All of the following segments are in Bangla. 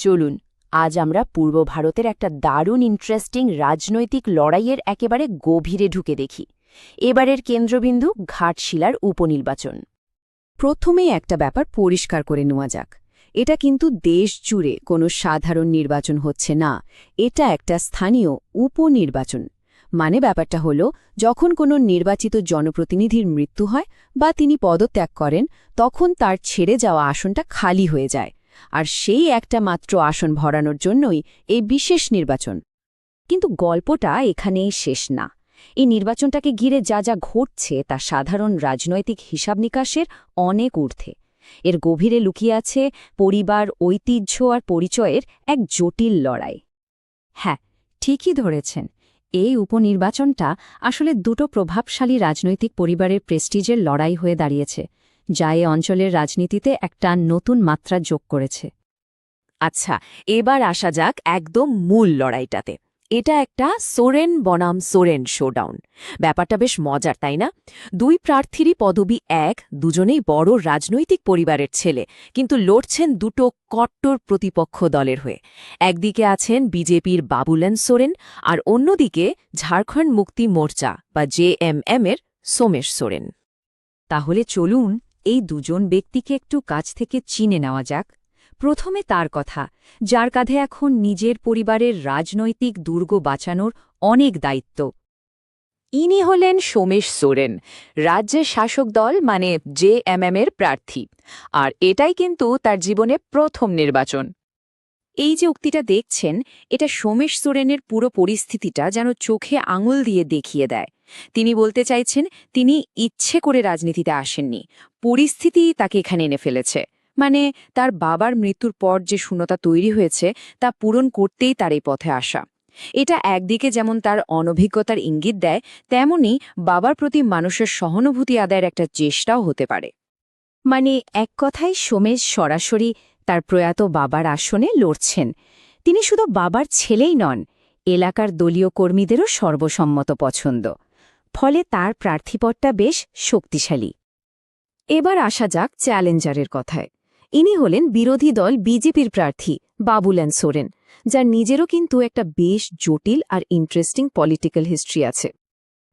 চলুন, আজ আমরা পূর্ব ভারতের একটা দারুণ ইন্টারেস্টিং রাজনৈতিক লড়াইয়ের একেবারে গভীরে ঢুকে দেখি। এবারের কেন্দ্রবিন্দু ঘাটশিলার উপনির্বাচন। প্রথমেই একটা ব্যাপার পরিষ্কার করে নেওয়া যাক। এটা কিন্তু দেশ জুড়ে কোনো সাধারণ নির্বাচন হচ্ছে না, এটা একটা স্থানীয় উপনির্বাচন। মানে ব্যাপারটা হলো, যখন কোনো নির্বাচিত জনপ্রতিনিধির মৃত্যু হয় বা তিনি পদত্যাগ করেন, তখন তার ছেড়ে যাওয়া আসনটা খালি হয়ে যায়। আর সেই একটা মাত্র আসন ভরানোর জন্যই এই বিশেষ নির্বাচন। কিন্তু গল্পটা এখানেই শেষ না। এই নির্বাচনটাকে ঘিরে যা যা ঘটছে তা সাধারণ রাজনৈতিক হিসাব নিকাশের অনেক ঊর্ধ্বে। এর গভীরে লুকিয়ে আছে পরিবার, ঐতিহ্য আর পরিচয়ের এক জটিল লড়াই। হ্যাঁ ঠিকই ধরেছেন। এই উপনির্বাচনটা আসলে দুটো প্রভাবশালী রাজনৈতিক পরিবারের প্রেস্টিজের লড়াই হয়ে দাঁড়িয়েছে। যা এ অঞ্চলের রাজনীতিতে একটা নতুন মাত্রা যোগ করেছে। আচ্ছা এবার আসা যাক একদম মূল লড়াইটাতে। এটা একটা সোরেন বনাম সোরেন শোডাউন। ব্যাপারটা বেশ মজার, তাই না? দুই প্রার্থীরই পদবি এক, দুজনেই বড় রাজনৈতিক পরিবারের ছেলে, কিন্তু লড়ছেন দুটো কট্টর প্রতিপক্ষ দলের হয়ে। একদিকে আছেন বিজেপির বাবুলেন সোরেন আর অন্যদিকে ঝাড়খণ্ড মুক্তি মোর্চা বা জেএমএম এর সোমেশ সোরেন। তাহলে চলুন এই দুজন ব্যক্তিকে একটু কাছ থেকে চিনে নেওয়া যাক। প্রথমে তার কথা, যার কাঁধে এখন নিজের পরিবারের রাজনৈতিক দুর্গ বাঁচানোর অনেক দায়িত্ব। ইনি হলেন সোমেশ সোরেন, রাজ্যের শাসক দল মানে জে এম এর প্রার্থী। আর এটাই কিন্তু তার জীবনে প্রথম নির্বাচন। এই যে উক্তিটা দেখছেন, এটা সোমেশ সোরেনের পুরো পরিস্থিতিটা যেন চোখে আঙুল দিয়ে দেখিয়ে দেয়। তিনি বলতে চাইছেন, তিনি ইচ্ছে করে রাজনীতিতে আসেননি। পরিস্থিতি তাকে এখানে এনে ফেলেছে। মানে তার বাবার মৃত্যুর পর যে শূন্যতা তৈরি হয়েছে, তা পূরণ করতেই তার এই পথে আসা। এটা একদিকে যেমন তার অনভিজ্ঞতার ইঙ্গিত দেয়, তেমনি বাবার প্রতি মানুষের সহানুভূতি আদায়ের একটা চেষ্টাও হতে পারে। মানে এক কথায় সোমেশ সরাসরি তার প্রয়াত বাবার আসনে লড়ছেন। তিনি শুধু বাবার ছেলেই নন, এলাকার দলীয় কর্মীদেরও সর্বসম্মত পছন্দ। ফলে তার প্রার্থীপদটা বেশ শক্তিশালী। এবার আসা যাক চ্যালেঞ্জারের কথায়। ইনি হলেন বিরোধী দল বিজেপির প্রার্থী বাবুলেন সোরেন, যার নিজেরও কিন্তু একটা বেশ জটিল আর ইন্টারেস্টিং পলিটিক্যাল হিস্ট্রি আছে।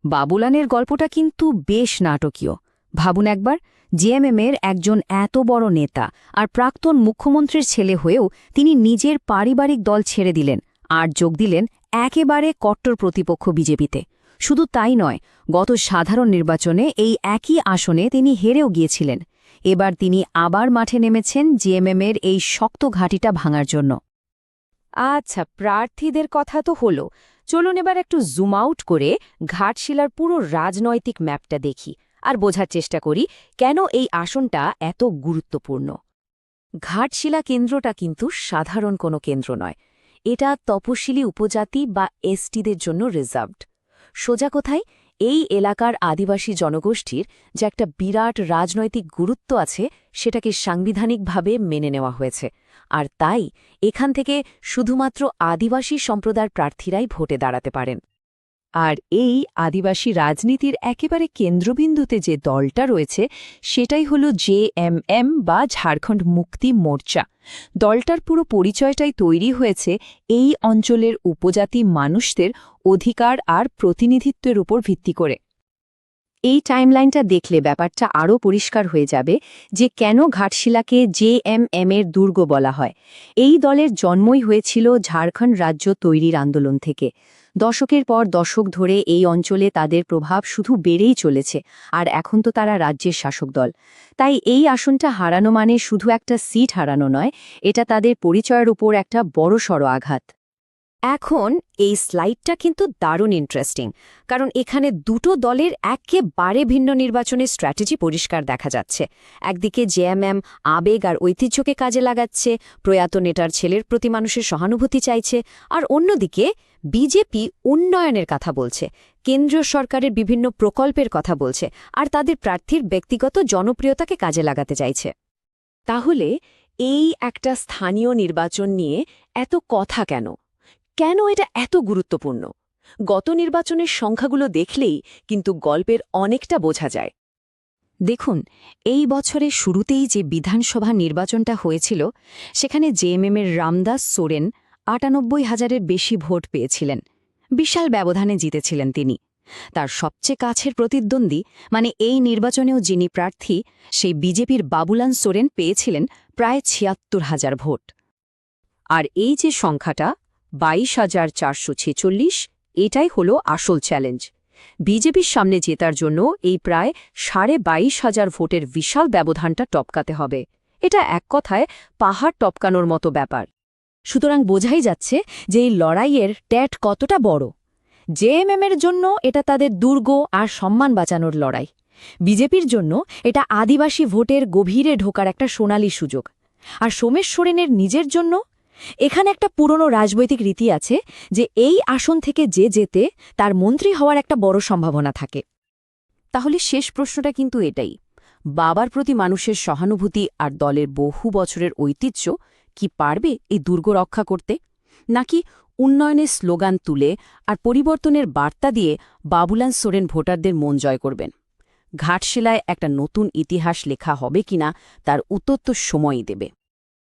বাবুলানের গল্পটা কিন্তু বেশ নাটকীয়। ভাবুন একবার, জেএমএমের একজন এত বড় নেতা আর প্রাক্তন মুখ্যমন্ত্রীর ছেলে হয়েও তিনি নিজের পারিবারিক দল ছেড়ে দিলেন আর যোগ দিলেন একেবারে কট্টর প্রতিপক্ষ বিজেপিতে। শুধু তাই নয়, গত সাধারণ নির্বাচনে এই একই আসনে তিনি হেরেও গিয়েছিলেন। এবার তিনি আবার মাঠে নেমেছেন জিএমএমের এই শক্ত ঘাঁটিটা ভাঙার জন্য। আচ্ছা প্রার্থীদের কথা তো হলো। চলুন এবার একটু জুম আউট করে ঘাটশিলার পুরো রাজনৈতিক ম্যাপটা দেখি। আর বোঝার চেষ্টা করি কেন এই আসনটা এত গুরুত্বপূর্ণ। ঘাটশিলা কেন্দ্রটা কিন্তু সাধারণ কোনো কেন্দ্র নয়। এটা তপশিলি উপজাতি বা এসটিদের জন্য রিজার্ভড। সোজা কোথায়? এই এলাকার আদিবাসী জনগোষ্ঠীর যে একটা বিরাট রাজনৈতিক গুরুত্ব আছে, সেটাকে সাংবিধানিকভাবে মেনে নেওয়া হয়েছে। আর তাই এখান থেকে শুধুমাত্র আদিবাসী সম্প্রদায়ের প্রার্থীরাই ভোটে দাঁড়াতে পারেন। আর এই আদিবাসী রাজনীতির একেবারে কেন্দ্রবিন্দুতে যে দলটা রয়েছে, সেটাই হল জেএমএম বা ঝাড়খণ্ড মুক্তি মোর্চা। দলটার পুরো পরিচয়টাই তৈরি হয়েছে এই অঞ্চলের উপজাতি মানুষদের অধিকার আর প্রতিনিধিত্বের উপর ভিত্তি করে। এই টাইমলাইনটা দেখলে ব্যাপারটা আরও পরিষ্কার হয়ে যাবে যে কেন ঘাটশিলাকে জেএমএম এর দুর্গ বলা হয়। এই দলের জন্মই হয়েছিল ঝাড়খণ্ড রাজ্য তৈরির আন্দোলন থেকে। দশকের পর দশক ধরে এই অঞ্চলে তাদের প্রভাব শুধু বেড়েই চলেছে, আর এখন তো তারা রাজ্যের শাসক দল। তাই এই আসনটা হারানো মানে শুধু একটা সিট হারানো নয়, এটা তাদের পরিচয়ের উপর একটা বড়সড় আঘাত। এখন এই স্লাইডটা কিন্তু দারুণ ইন্টারেস্টিং কারণ এখানে দুটো দলের একেবারে ভিন্ন নির্বাচনের স্ট্র্যাটেজি পরিষ্কার দেখা যাচ্ছে। একদিকে জেএমএম আবেগ আর ঐতিহ্যকে কাজে লাগাচ্ছে, প্রয়াত নেটার ছেলের প্রতি মানুষের সহানুভূতি চাইছে, আর অন্যদিকে বিজেপি উন্নয়নের কথা বলছে, কেন্দ্রীয় সরকারের বিভিন্ন প্রকল্পের কথা বলছে, আর তাদের প্রার্থীর ব্যক্তিগত জনপ্রিয়তাকে কাজে লাগাতে চাইছে। তাহলে এই একটা স্থানীয় নির্বাচন নিয়ে এত কথা কেন? কেন এটা এত গুরুত্বপূর্ণ? গত নির্বাচনের সংখ্যাগুলো দেখলেই কিন্তু গল্পের অনেকটা বোঝা যায়। দেখুন, এই বছরের শুরুতেই যে বিধানসভা নির্বাচনটা হয়েছিল, সেখানে জেএমএমের রামদাস সোরেন আটানব্বই হাজারের বেশি ভোট পেয়েছিলেন। বিশাল ব্যবধানে জিতেছিলেন তিনি। তার সবচেয়ে কাছের প্রতিদ্বন্দ্বী মানে এই নির্বাচনেও যিনি প্রার্থী, সেই বিজেপির বাবুলান সোরেন পেয়েছিলেন প্রায় ছিয়াত্তর হাজার ভোট। আর এই যে সংখ্যাটা বাইশ হাজার চারশো ছেচল্লিশ, এটাই হলো আসল চ্যালেঞ্জ বিজেপির সামনে জেতার জন্য এই প্রায় সাড়ে বাইশ হাজার ভোটের বিশাল ব্যবধানটা টপকাতে হবে। এটা এক কথায় পাহাড় টপকানোর মতো ব্যাপার। সুতরাং বোঝাই যাচ্ছে যে এই লড়াইয়ের ট্যাট কতটা বড়। জেএমএমের জন্য এটা তাদের দুর্গ আর সম্মান বাঁচানোর লড়াই। বিজেপির জন্য এটা আদিবাসী ভোটের গভীরে ঢোকার একটা সোনালি সুযোগ। আর সোমেশ সোরেনের নিজের জন্য এখানে একটা পুরনো রাজনৈতিক রীতি আছে যে এই আসন থেকে যে যেতে তার মন্ত্রী হওয়ার একটা বড় সম্ভাবনা থাকে। তাহলে শেষ প্রশ্নটা কিন্তু এটাই। বাবার প্রতি মানুষের সহানুভূতি আর দলের বহু বছরের ঐতিহ্য কি পারবে এই দুর্গ রক্ষা করতে? নাকি উন্নয়নের স্লোগান তুলে আর পরিবর্তনের বার্তা দিয়ে বাবুলান সোরেন ভোটারদের মন জয় করবেন? ঘাটশিলায় একটা নতুন ইতিহাস লেখা হবে কিনা তার উত্তর তো সময়ই দেবে।